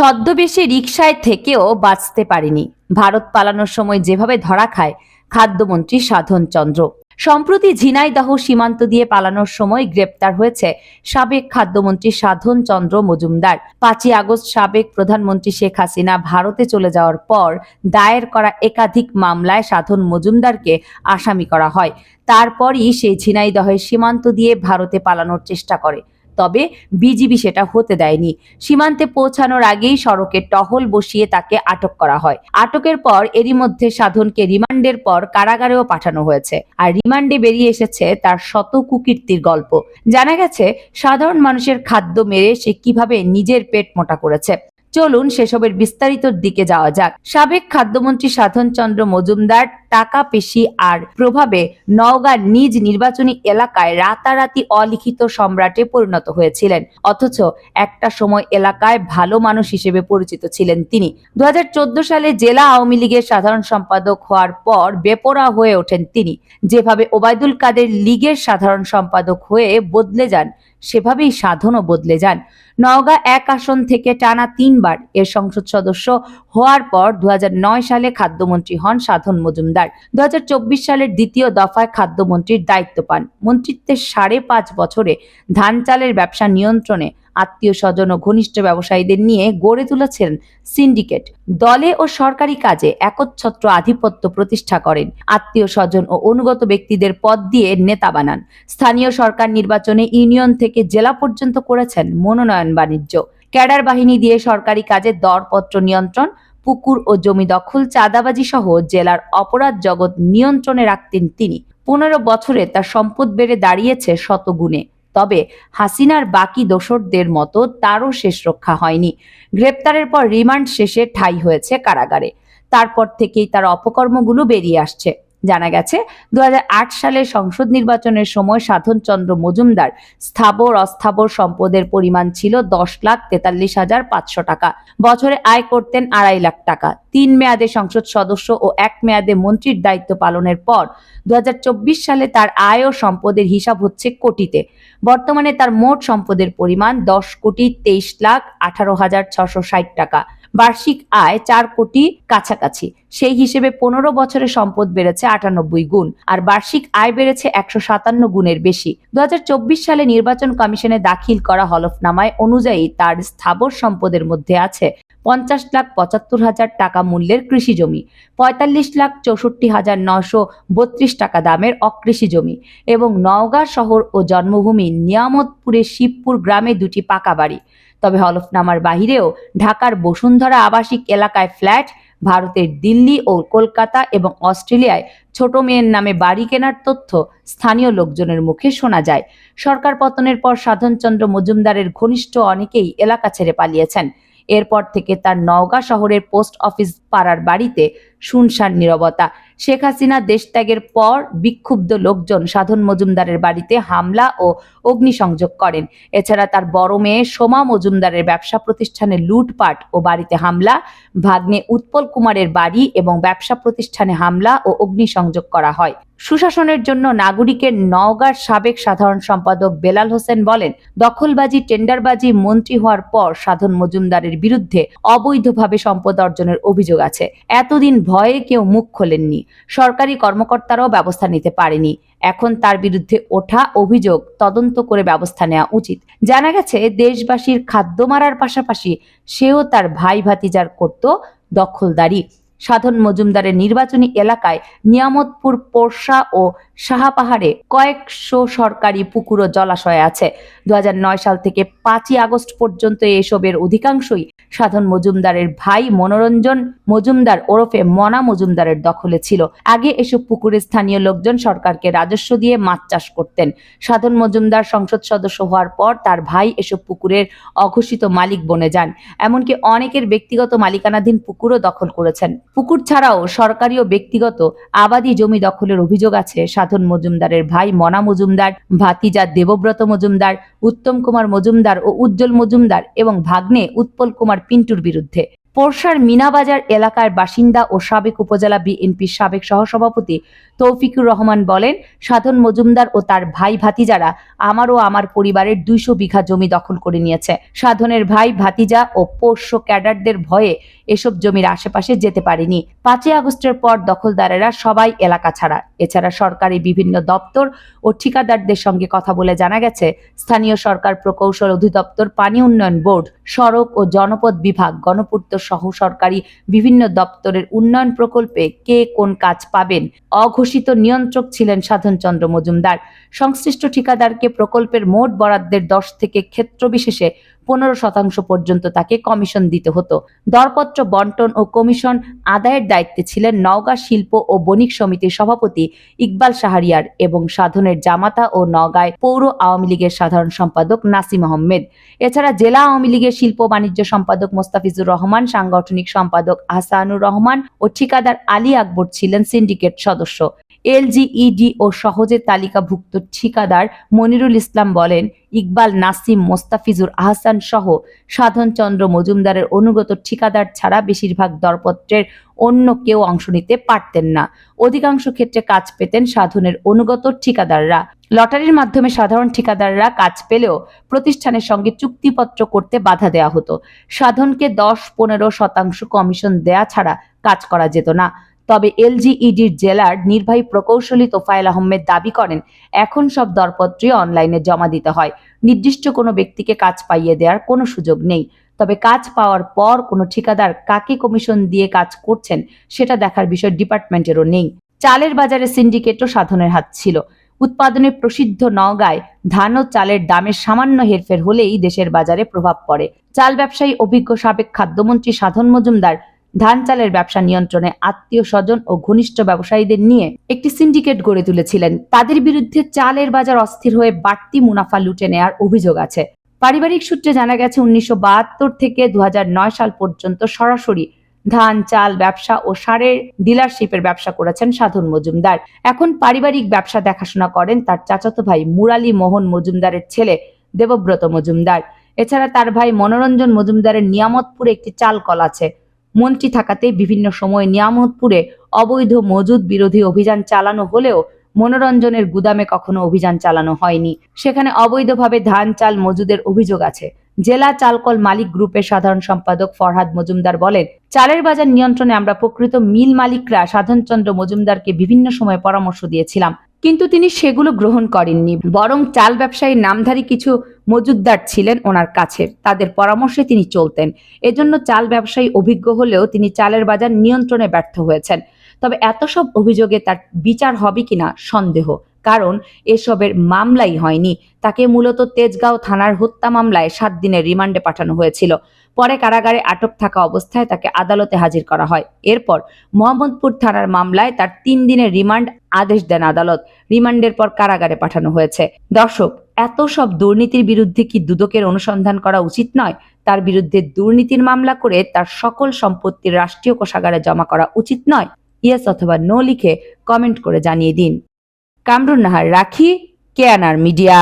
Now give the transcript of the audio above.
ছদ্মবেশে রিকশায় থেকেও বাঁচতে পারেনি। ভারত পালানোর সময় যেভাবে ধরা খায়, খাদ্যমন্ত্রী সাধন চন্দ্র। সম্প্রতি ঝিনাইদহ সীমান্ত দিয়ে পালানোর সময় গ্রেপ্তার হয়েছে সাবেক খাদ্যমন্ত্রী সাধন চন্দ্র মজুমদার। পাঁচই আগস্ট সাবেক প্রধানমন্ত্রী শেখ হাসিনা ভারতে চলে যাওয়ার পর দায়ের করা একাধিক মামলায় সাধন মজুমদারকে আসামি করা হয়। তারপরই সে ঝিনাইদহের সীমান্ত দিয়ে ভারতে পালানোর চেষ্টা করে। তবে বিজিবি সেটা হতে দেয়নি। সীমান্তে পৌঁছানোর আগেই সড়কে টহল বসিয়ে তাকে আটক করা হয়। আটকের পর এরই মধ্যে সাধনকে রিমান্ডের পর কারাগারেও পাঠানো হয়েছে। আর রিমান্ডে বেরিয়ে এসেছে তার শত কুকীর্তির গল্প। জানা গেছে, সাধারণ মানুষের খাদ্য মেরে সে কীভাবে নিজের পেট মোটা করেছে। চলুন সেসবের বিস্তারিত দিকে যাওয়া যাক। সাবেক খাদ্যমন্ত্রী সাধন চন্দ্র মজুমদার টাকা পেশি আর প্রভাবে নওগাঁ নিজ নির্বাচনী এলাকায় রাতারাতি অলিখিত সম্রাটে পরিণত হয়েছিলেন। অথচ একটা সময় এলাকায় ভালো মানুষ হিসেবে পরিচিত ছিলেন তিনি। দুহাজার চোদ্দ সালে জেলা আওয়ামী লীগের সাধারণ সম্পাদক হওয়ার পর বেপরা হয়ে ওঠেন তিনি। যেভাবে ওবায়দুল কাদের লীগের সাধারণ সম্পাদক হয়ে বদলে যান, সেভাবেই সাধনও বদলে যান। নওগাঁ এক আসন থেকে টানা তিনবার এর সংসদ সদস্য হওয়ার পর দু হাজার নয় সালে খাদ্যমন্ত্রী হন সাধন মজুমদার। দু সালের দ্বিতীয় দফায় খাদ্যমন্ত্রীর দায়িত্ব পান। মন্ত্রিত্বের সাড়ে পাঁচ বছরে ধান চালের ব্যবসা নিয়ন্ত্রণে আত্মীয় স্বজন ও ঘনিষ্ঠ ব্যবসায়ীদের নিয়ে গড়ে তুলেছেন সিন্ডিকেট। দলে ও সরকারি কাজে একচ্ছত্র আধিপত্য প্রতিষ্ঠা করেন। আত্মীয় স্বজন ও অনুগত ব্যক্তিদের পদ দিয়ে নেতা বানান। স্থানীয় সরকার নির্বাচনে ইউনিয়ন থেকে জেলা পর্যন্ত করেছেন মনোনয়ন বাণিজ্য। ক্যাডার বাহিনী দিয়ে সরকারি কাজে দরপত্র নিয়ন্ত্রণ পুকুর ও জমি দখল, চাঁদাবাজি সহ জেলার অপরাধ জগৎ নিয়ন্ত্রণে রাখতেন তিনি। পনেরো বছরে তার সম্পদ বেড়ে দাঁড়িয়েছে শতগুণে। তবে হাসিনার বাকি দোসরদের মতো তারও শেষ রক্ষা হয়নি। গ্রেপ্তারের পর রিমান্ড শেষে ঠাই হয়েছে কারাগারে। তারপর থেকেই তার অপকর্মগুলো বেরিয়ে আসছে। জানা গেছে দু হাজার আট সালে সংসদ নির্বাচনের সময় সাধন চন্দ্র মজুমদার স্থাবর অস্থাবর সম্পদের পরিমাণ ছিল দশ লাখ তেতাল্লিশ হাজার পাঁচশো টাকা। বছরে আয় করতেন আড়াই লাখ টাকা। তিন মেয়াদে সংসদ সদস্য ও এক মেয়াদে মন্ত্রীর দায়িত্ব পালনের পর দু হাজার চব্বিশ সালে তার আয় ও সম্পদের হিসাব হচ্ছে কোটিতে। বর্তমানে তার মোট সম্পদের পরিমাণ দশ কোটি তেইশ লাখ আঠারো হাজার ছশো ষাট টাকা। বার্ষিক আয় চার কোটি কাছাকাছি। সেই হিসেবে পনেরো বছরে সম্পদ বেড়েছে আটানব্বই গুণ, আর বার্ষিক আয় বেড়েছে একশো সাতান্ন গুণের বেশি। দুহাজার চব্বিশ সালে নির্বাচন কমিশনে দাখিল করা হলফনামায় অনুযায়ী তার স্থাবর সম্পদের মধ্যে আছে পঞ্চাশ লাখ পঁচাত্তর হাজার টাকা মূল্যের কৃষি জমি, পঁয়তাল্লিশ লাখ চৌষট্টি হাজার নশো বত্রিশ টাকা দামের অকৃষি জমি এবং নওগাঁ শহর ও জন্মভূমি নিয়ামতপুরের শিবপুর গ্রামে দুটি পাকা বাড়ি। তবে হলফনামার বাহিরেও ঢাকার বসুন্ধরা আবাসিক এলাকায় ফ্ল্যাট, ভারতের দিল্লি ও কলকাতা এবং অস্ট্রেলিয়ায় ছোট মেয়ের নামে বাড়ি কেনার তথ্য স্থানীয় লোকজনের মুখে শোনা যায়। সরকার পতনের পর সাধনচন্দ্র মজুমদারের ঘনিষ্ঠ অনেকেই এলাকা ছেড়ে পালিয়েছেন। এরপর থেকে তার নওগাঁ শহরের পোস্ট অফিস পাড়ার বাড়িতে শুনশান নীরবতা। শেখ হাসিনা দেশত্যাগের পর বিক্ষুব্ধ লোকজন সাধন মজুমদারের বাড়িতে হামলা ও অগ্নিসংযোগ করেন। এছাড়া তার বড় মেয়ে সোমা মজুমদারের ব্যবসা প্রতিষ্ঠানে লুটপাট ও বাড়িতে হামলা, ভাগ্নে উৎপল কুমারের বাড়ি এবং ব্যবসা প্রতিষ্ঠানে হামলা ও অগ্নিসংযোগ করা হয়। সুশাসনের জন্য নাগরিকের নওগাঁর সাবেক সাধারণ সম্পাদক বেলাল হোসেন বলেন, দখলবাজি, টেন্ডারবাজি মন্ত্রী হওয়ার পর সাধন মজুমদারের বিরুদ্ধে অবৈধভাবে সম্পদ অর্জনের অভিযোগ আছে। এতদিন ভয়ে কেউ মুখ খোলেননি। সরকারি কর্মকর্তারাও ব্যবস্থা নিতে পারেনি। এখন তার বিরুদ্ধে ওঠা অভিযোগ তদন্ত করে ব্যবস্থা নেওয়া উচিত। জানা গেছে, দেশবাসীর খাদ্য মারার পাশাপাশি সেও তার ভাই ভাতিজার করত দখলদারি। সাধন মজুমদারের নির্বাচনী এলাকায় নিয়ামতপুর পোরশা ও সাহাপাহাড়ে কয়েকশো সরকারি পুকুর ও জলাশয় আছে। দু হাজার নয় সাল থেকে পাঁচই আগস্ট পর্যন্ত এসবের অধিকাংশই সাধন মজুমদারের ভাই মনোরঞ্জন মজুমদার ওরফে মনা মজুমদারের দখলে ছিল। আগে এসব পুকুরে স্থানীয় লোকজন সরকারকে রাজস্ব দিয়ে মাছ চাষ করতেন। সাধন মজুমদার সংসদ সদস্য হওয়ার পর তার ভাই এসব পুকুরের অঘোষিত মালিক বনে যান। এমনকি অনেকের ব্যক্তিগত মালিকানাধীন পুকুরও দখল করেছেন। পুকুর ছাড়াও সরকারি ও ব্যক্তিগত আবাদি জমি দখলের অভিযোগ আছে মজুমদারের ভাই মনা মজুমদার, ভাতিজা দেবব্রত মজুমদার, উত্তম কুমার মজুমদার ও উজ্জ্বল মজুমদার এবং ভাগ্নে উৎপল কুমার পিন্টুর বিরুদ্ধে। পোরশার মিনাবাজার এলাকার বাসিন্দা ও সাবেক উপজেলা বিএনপির সাবেক সহসভাপতি তৌফিকুর রহমান বলেন, সাধন মজুমদার ও তার ভাই ভাতিজারা আমার ও আমার পরিবারের দুইশো বিঘা জমি দখল করে নিয়েছে। সাধনের ভাই, ভাতিজা ও পোষ্য ক্যাডারদের ভয়ে এসব জমির আশেপাশে যেতে পারেনি। পাঁচই আগস্টের পর দখলদারেরা সবাই এলাকা ছাড়া এছাড়া সরকারি বিভিন্ন দপ্তর ও ঠিকাদারদের সঙ্গে কথা বলে জানা গেছে, স্থানীয় সরকার প্রকৌশল অধিদপ্তর, পানি উন্নয়ন বোর্ড, সড়ক ও জনপদ বিভাগ, গণপূর্ত সহ সরকারি বিভিন্ন দপ্তরের উন্নয়ন প্রকল্পে কে কোন কাজ পাবেন? অঘোষিত নিয়ন্ত্রক ছিলেন সাধনচন্দ্র মজুমদার। সংশ্লিষ্ট ঠিকাদারকে প্রকল্পের মোট বরাদ্দের দশ থেকে ক্ষেত্র বিশেষে পনেরো শতাংশ পর্যন্ত তাকে কমিশন দিতে হতো। দরপত্র, বন্টন ও কমিশন আদায়ের দায়িত্বে ছিলেন নওগাঁ শিল্প ও বণিক সমিতির সভাপতি ইকবাল শাহরিয়ার এবং সাধনের জামাতা ও নওগাঁয় পৌর আওয়ামী লীগের সাধারণ সম্পাদক নাসিম আহমেদ। এছাড়া জেলা আওয়ামী লীগের শিল্প বাণিজ্য সম্পাদক মোস্তাফিজুর রহমান, সাংগঠনিক সম্পাদক আহসানুর রহমান ও ঠিকাদার আলী আকবর ছিলেন সিন্ডিকেট সদস্য। এলজিইডি ও সহজে তালিকাভুক্ত ঠিকাদার মনিরুল ইসলাম বলেন, ইকবাল, নাসিম, মোস্তাফিজুর আহসান সহ সাধনচন্দ্র মজুমদারের অনুগত ঠিকাদার ছাড়া বেশিরভাগ দরপত্রের অন্য কেউ অংশ নিতে পারতেন না। অধিকাংশ ক্ষেত্রে কাজ পেতেন সাধনের অনুগত ঠিকাদাররা। লটারির মাধ্যমে সাধারণ ঠিকাদাররা কাজ পেলেও প্রতিষ্ঠানের সঙ্গে চুক্তিপত্র করতে বাধা দেওয়া হতো। সাধনকে দশ পনেরো শতাংশ কমিশন দেয়া ছাড়া কাজ করা যেত না। তবে এলজিইডির জেলার নির্বাহী প্রকৌশলী তোফায়েল আহমেদ দাবি করেন, এখন সব দরপত্রই অনলাইনে জমা দিতে হয়। নির্দিষ্ট কোনো ব্যক্তিকে কাজ পাইয়ে দেওয়ার কোনো সুযোগ নেই। তবে কাজ পাওয়ার পর কোনো ঠিকাদার কাকে কমিশন দিয়ে কাজ করছেন সেটা দেখার বিষয় ডিপার্টমেন্টেরও নেই। চালের বাজারে সিন্ডিকেটও সাধনের হাত ছিল। উৎপাদনে প্রসিদ্ধ নওগাঁয় ধান ও চালের দামের সামান্য হেরফের হলেই দেশের বাজারে প্রভাব পড়ে। চাল ব্যবসায়ী অভিজ্ঞ সাবেক খাদ্যমন্ত্রী সাধন মজুমদার ধান চালের ব্যবসা নিয়ন্ত্রণে আত্মীয় স্বজন ও ঘনিষ্ঠ ব্যবসায়ীদের নিয়ে একটি সিন্ডিকেট গড়ে তুলেছিলেন। তাদের বিরুদ্ধে চালের বাজার অস্থির হয়ে বাড়তি মুনাফা লুটে নেয়ার অভিযোগ আছে। পারিবারিক সূত্রে জানা গেছে, উনিশশো বাহাত্তর থেকে দুহাজার নয় সাল পর্যন্ত সরাসরি ধান, চাল, ব্যবসা ও সারের ডিলারশিপের ব্যবসা করেছেন সাধন মজুমদার। এখন পারিবারিক ব্যবসা দেখাশোনা করেন তার চাচাতো ভাই মুরালি মোহন মজুমদারের ছেলে দেবব্রত মজুমদার। এছাড়া তার ভাই মনোরঞ্জন মজুমদারের নিয়ামতপুরে একটি চাল কল আছে। মন্ত্রী থাকাতে বিভিন্ন সময় নিয়ামতপুরে অবৈধ মজুদ বিরোধী অভিযান চালানো হলেও মনোরঞ্জনের গুদামে কখনো অভিযান চালানো হয়নি। সেখানে অবৈধভাবে ধান, চাল, মজুদের অভিযোগ আছে। জেলা চালকল মালিক গ্রুপের সাধারণ সম্পাদক ফরহাদ মজুমদার বলেন, চালের বাজার নিয়ন্ত্রণে আমরা প্রকৃত মিল মালিকরা সাধনচন্দ্র মজুমদারকে বিভিন্ন সময় পরামর্শ দিয়েছিলাম। কিন্তু তিনি সেগুলো গ্রহণ করেননি। বরং চাল ব্যবসায়ীর নামধারী কিছু মজুদদার ছিলেন ওনার কাছে। তাদের পরামর্শে তিনি চলতেন। এজন্য চাল ব্যবসায়ী অভিজ্ঞ হলেও তিনি চালের বাজার নিয়ন্ত্রণে ব্যর্থ হয়েছেন। তবে এত সব অভিযোগে তার বিচার হবে কিনা সন্দেহ। কারণ এসবের মামলাই হয়নি। তাকে মূলত তেজগাঁও থানার হত্যা মামলায় সাত দিনের রিমান্ডে পাঠানো হয়েছিল। পরে কারাগারে আটক থাকা অবস্থায় তাকে আদালতে হাজির করা হয়। এরপর মোহাম্মদপুর থানার মামলায় তার তিন দিনের রিমান্ড আদেশ দেন আদালত। রিমান্ডের পর কারাগারে পাঠানো হয়েছে। দর্শক, এত সব দুর্নীতির বিরুদ্ধে কি দুদকের অনুসন্ধান করা উচিত নয়? তার বিরুদ্ধে দুর্নীতির মামলা করে তার সকল সম্পত্তি রাষ্ট্রীয় কোষাগারে জমা করা উচিত নয়। ইয়েস অথবা নো লিখে কমেন্ট করে জানিয়ে দিন। কামরুন নাহার রাখি, কেয়ানার মিডিয়া।